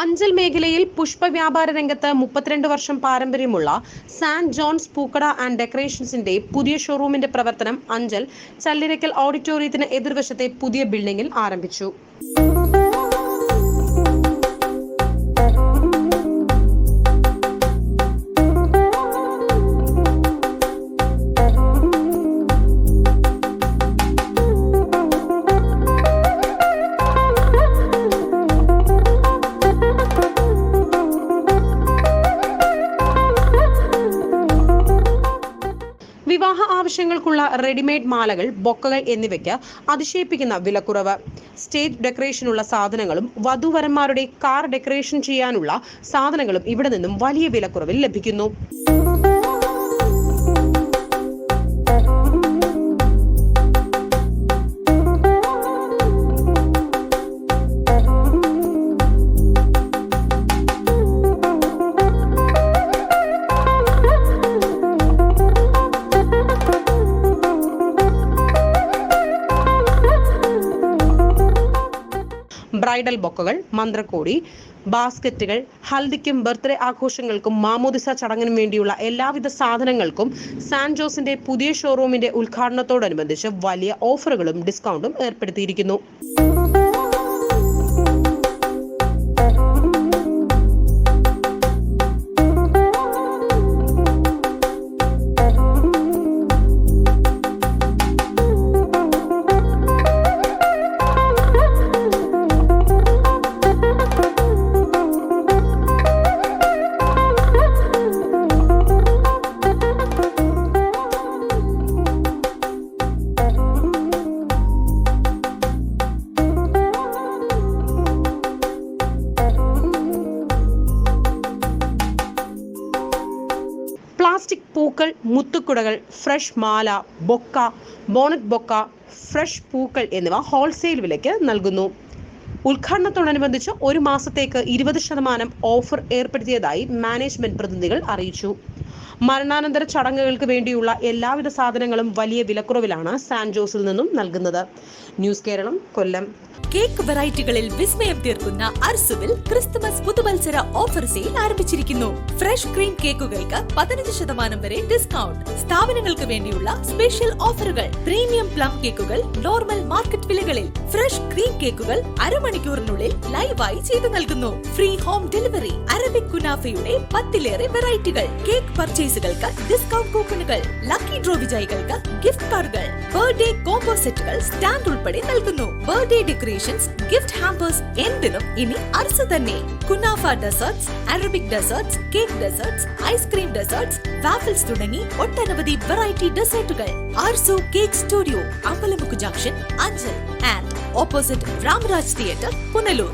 അഞ്ചൽ മേഖലയിൽ പുഷ്പ വ്യാപാര രംഗത്ത് മുപ്പത്തിരണ്ട് വർഷം പാരമ്പര്യമുള്ള സാന്റ് ജോൺസ് പൂക്കട ആൻഡ് ഡെക്കറേഷൻസിന്റെ പുതിയ ഷോറൂമിന്റെ പ്രവർത്തനം അഞ്ചൽ ചല്ലിരക്കൽ ഓഡിറ്റോറിയത്തിന് എതിർവശത്തെ പുതിയ ബിൽഡിംഗിൽ ആരംഭിച്ചു. ആവശ്യങ്ങൾക്കുള്ള റെഡിമെയ്ഡ് മാലകൾ ബൊക്കകൾ എന്നിവയ്ക്ക് അതിശയിപ്പിക്കുന്ന വിലക്കുറവ്. സ്റ്റേജ് ഡെക്കറേഷനുള്ള സാധനങ്ങളും വധുവരന്മാരുടെ കാർ ഡെക്കറേഷൻ ചെയ്യാനുള്ള സാധനങ്ങളും ഇവിടെ നിന്നും വലിയ വിലക്കുറവിൽ ലഭിക്കുന്നു. ബ്രൈഡൽ ബൊക്കകൾ മന്ത്രക്കോടി ബാസ്ക്കറ്റുകൾ ഹൽദിക്കും ബർത്ത്ഡേ ആഘോഷങ്ങൾക്കും മാമോദിസ ചടങ്ങിനും വേണ്ടിയുള്ള എല്ലാവിധ സാധനങ്ങൾക്കും സാൻ ജോസിന്റെ പുതിയ ഷോറൂമിന്റെ ഉദ്ഘാടനത്തോടനുബന്ധിച്ച് വലിയ ഓഫറുകളും ഡിസ്കൗണ്ടും ഏർപ്പെടുത്തിയിരിക്കുന്നു. പ്ലാസ്റ്റിക് പൂക്കൾ മുത്തുക്കുടകൾ ഫ്രഷ് മാല ബൊക്ക ബോണറ്റ് ബൊക്ക ഫ്രഷ് പൂക്കൾ എന്നിവ ഹോൾസെയിൽ വിലയ്ക്ക് നൽകുന്നു. ഉദ്ഘാടനത്തോടനുബന്ധിച്ച് ഒരു മാസത്തേക്ക് ഇരുപത് ശതമാനം ഓഫർ ഏർപ്പെടുത്തിയതായി മാനേജ്മെന്റ് പ്രതിനിധികൾ അറിയിച്ചു. മരണാനന്തര ചടങ്ങുകൾക്ക് വേണ്ടിയുള്ള എല്ലാവിധ സാധനങ്ങളും വലിയ വിലക്കുറവിലാണ് സാൻ ജോസിൽ നിന്നും നൽകുന്നത്. ന്യൂസ് കേരളം കൊല്ലം. കേക്ക് വെറൈറ്റികളിൽ വിസ്മയം തീർക്കുന്ന അർസുവിൽ ക്രിസ്തുമസ് പുതുവത്സര ഓഫർ സെയിൽ ആരംഭിച്ചിരിക്കുന്നു. ഫ്രഷ് ക്രീം കേക്കുകൾക്ക് പതിനഞ്ച് ശതമാനം വരെ ഡിസ്കൗണ്ട്. സ്ഥാപനങ്ങൾക്ക് വേണ്ടിയുള്ള സ്പെഷ്യൽ ഓഫറുകൾ. പ്രീമിയം പ്ലം കേക്കുകൾ നോർമൽ മാർക്കറ്റ് വിലകളിൽ. ഫ്രഷ് ക്രീം കേക്കുകൾ അരമണിക്കൂറിനുള്ളിൽ ലൈവായി ചെയ്തു നൽകുന്നു. ഫ്രീ ഹോം ഡെലിവറി അറബിക് കുനാഫയുടെ പത്തിലേറെ വെറൈറ്റികൾ. കേക്ക് പർച്ചേസുകൾക്ക് ഡിസ്കൗണ്ട് കൂപ്പണുകൾ ലക്കി ഡ്രോ വിജയികൾക്ക് ഗിഫ്റ്റ് കാർഡുകൾ ബർത്ത്ഡേ കോംബോ സെറ്റുകൾ സ്റ്റാൻഡ് ഉൾപ്പെടെ നൽകുന്നു. ബർത്ത്ഡേ ഡെക്കറേഷൻസ് ഗിഫ്റ്റ് ഹാമ്പേഴ്സ് എന്തിനും ഇനി അർസ തന്നെ. Kunafa desserts Arabic desserts cake desserts ice cream desserts waffles തുടങ്ങി ഒട്ടനവധി വെറൈറ്റി ഡെസേർട്ടുകൾ Arsu cake studio Ambalamukku junction Anchal and opposite Ramaraj theatre Punalur.